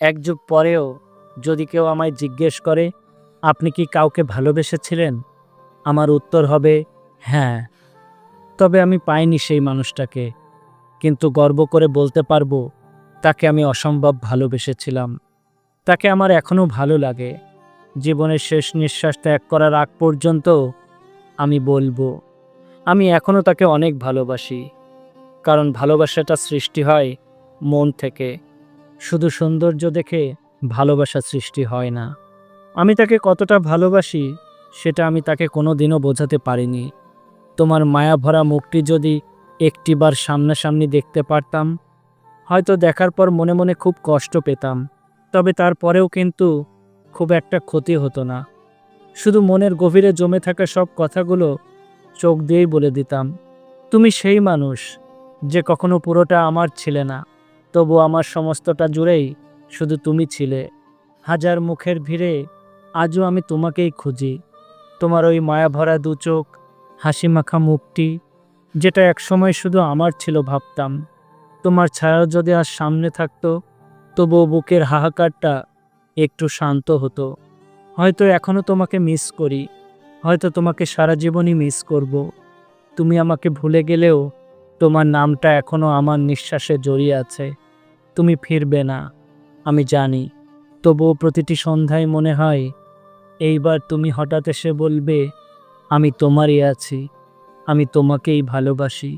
এক যুগ পরেও যদি কেউ আমায় জিজ্ঞেস করে, আপনি কি কাউকে ভালোবেসেছিলেন? আমার উত্তর হবে হ্যাঁ। তবে আমি পাইনি সেই মানুষটাকে। কিন্তু গর্ব করে বলতে পারব, তাকে আমি অসম্ভব ভালোবেসেছিলাম। তাকে আমার এখনও ভালো লাগে। জীবনের শেষ নিঃশ্বাস ত্যাগ করার আগ পর্যন্ত আমি বলব, আমি এখনও তাকে অনেক ভালোবাসি। কারণ ভালোবাসাটা সৃষ্টি হয় মন থেকে। শুধু সৌন্দর্য দেখে ভালোবাসা সৃষ্টি হয় না। আমি তাকে কতটা ভালোবাসি, সেটা আমি তাকে কোনো দিনও বোঝাতে পারিনি। তোমার মায়া ভরা মুখটি যদি একটিবার সামনাসামনি দেখতে পারতাম, হয়তো দেখার পর মনে মনে খুব কষ্ট পেতাম, তবে তারপরেও কিন্তু খুব একটা ক্ষতি হতো না। শুধু মনের গভীরে জমে থাকা সব কথাগুলো চোখ দিয়েই বলে দিতাম, তুমি সেই মানুষ যে কখনো পুরোটা আমার ছিলে না। তবু আমার সমস্তটা জুড়েই শুধু তুমি ছিলে। হাজার মুখের ভিড়ে আজও আমি তোমাকেই খুঁজি। তোমার ওই মায়া ভরা দু চোখ, হাসি মাখা মুখটি, যেটা একসময় শুধু আমার ছিল ভাবতাম। তোমার ছায়া যদি আর সামনে থাকতো, তবুও বুকের হাহাকারটা একটু শান্ত হতো। হয়তো এখনও তোমাকে মিস করি, হয়তো তোমাকে সারা জীবনই মিস করব। তুমি আমাকে ভুলে গেলেও তোমার নামটা এখনও আমার নিঃশ্বাসে জড়িয়ে আছে। তুমি ফিরবে না, আমি জানি। তবুও প্রতিটি সন্ধ্যায় মনে হয়, এইবার তুমি হঠাৎ এসে বলবে, আমি তোমারই আছি, আমি তোমাকেই ভালোবাসি।